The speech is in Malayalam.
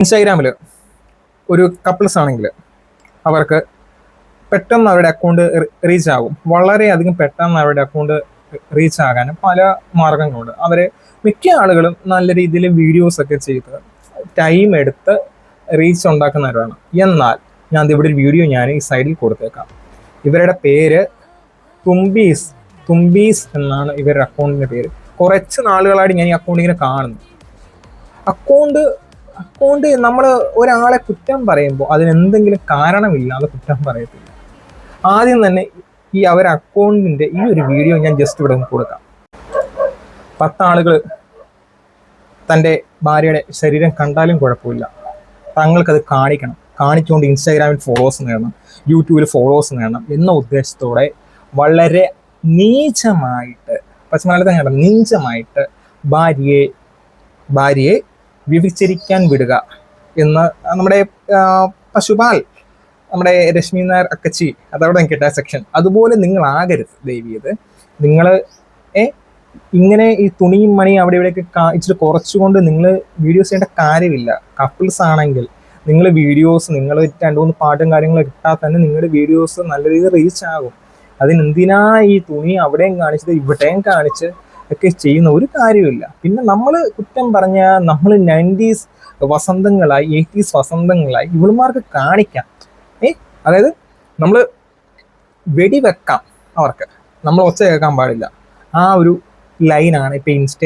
ഇൻസ്റ്റാഗ്രാമിൽ ഒരു കപ്പിൾസ് ആണെങ്കിൽ അവർക്ക് പെട്ടെന്ന് അവരുടെ അക്കൗണ്ട് റീച്ച് ആകും. വളരെയധികം പെട്ടെന്ന് അവരുടെ അക്കൗണ്ട് റീച്ച് ആകാനും പല മാർഗങ്ങളുണ്ട്. അവരെ മിക്ക ആളുകളും നല്ല രീതിയിൽ വീഡിയോസ് ഒക്കെ ചെയ്ത് ടൈം എടുത്ത് റീച്ച് ഉണ്ടാക്കുന്നവരാണ്. എന്നാൽ ഞാൻ ഇവിടെ ഒരു വീഡിയോ ഞാൻ ഈ സൈഡിൽ കൊടുത്തേക്കാം. ഇവരുടെ പേര് തുമ്പീസ് തുമ്പീസ് എന്നാണ് ഇവരുടെ അക്കൗണ്ടിന്റെ പേര്. കുറച്ച് നാളുകളായിട്ട് ഞാൻ ഈ അക്കൗണ്ട് ഇങ്ങനെ കാണുന്നു. അക്കൗണ്ട് അക്കൗണ്ട് നമ്മൾ ഒരാളെ കുറ്റം പറയുമ്പോൾ അതിനെന്തെങ്കിലും കാരണമില്ലാതെ കുറ്റം പറയത്തില്ല. ആദ്യം തന്നെ ഈ അവർ അക്കൗണ്ടിന്റെ ഈ ഒരു വീഡിയോ ഞാൻ ജസ്റ്റ് ഇവിടെ കൊടുക്കാം. പത്താളുകൾ തന്റെ ഭാര്യയുടെ ശരീരം കണ്ടാലും കുഴപ്പമില്ല. തങ്ങൾക്കത് കാണിക്കണം. കാണിച്ചുകൊണ്ട് ഇൻസ്റ്റാഗ്രാമിൽ ഫോളോവേഴ്സ് നേടണം. യൂട്യൂബിൽ ഫോളോവേഴ്സ് നേടണം എന്ന ഉദ്ദേശത്തോടെ വളരെ നീചമായിട്ട് പശ്ചിമലത്തെ നീചമായിട്ട് ഭാര്യയെ ഭാര്യയെ വ്യഭിചരിക്കാൻ വിടുക എന്ന് നമ്മുടെ പശുപാൽ നമ്മുടെ രശ്മി നായർ അക്കച്ചി അതവിടെ നിൽക്കട്ടെ സെക്ഷൻ അതുപോലെ നിങ്ങൾ ആകരുത് ദേവിയത് നിങ്ങൾ ഏ ഇങ്ങനെ ഈ തുണിയും മണി അവിടെ ഇവിടെയൊക്കെ ഇച്ചിരി കുറച്ചുകൊണ്ട് നിങ്ങൾ വീഡിയോസ് ചെയ്യേണ്ട കാര്യമില്ല. കപ്പിൾസ് ആണെങ്കിൽ നിങ്ങൾ വീഡിയോസ് നിങ്ങൾ രണ്ട് മൂന്ന് പാട്ടും കാര്യങ്ങളും ഇട്ടാൽ തന്നെ നിങ്ങളുടെ വീഡിയോസ് നല്ല രീതിയിൽ റീച്ച് ആകും. അതിനെന്തിനാ ഈ തുണി അവിടെയും കാണിച്ചത് ഇവിടെയും കാണിച്ച് ഒക്കെ ചെയ്യുന്ന ഒരു കാര്യമില്ല പിന്നെ നമ്മൾ കുറ്റം പറഞ്ഞ നമ്മൾ നയന്റീസ് വസന്തങ്ങളായി എയ്റ്റീസ് വസന്തങ്ങളായി ഇവളുമാർക്ക് കാണിക്കാം. ഏ? അതായത് നമ്മൾ വെടിവെക്കാം അവർക്ക്. നമ്മൾ ഒച്ച കേൾക്കാൻ പാടില്ല. ആ ഒരു ലൈനാണ് ഇപ്പൊ ഇൻസ്റ്റ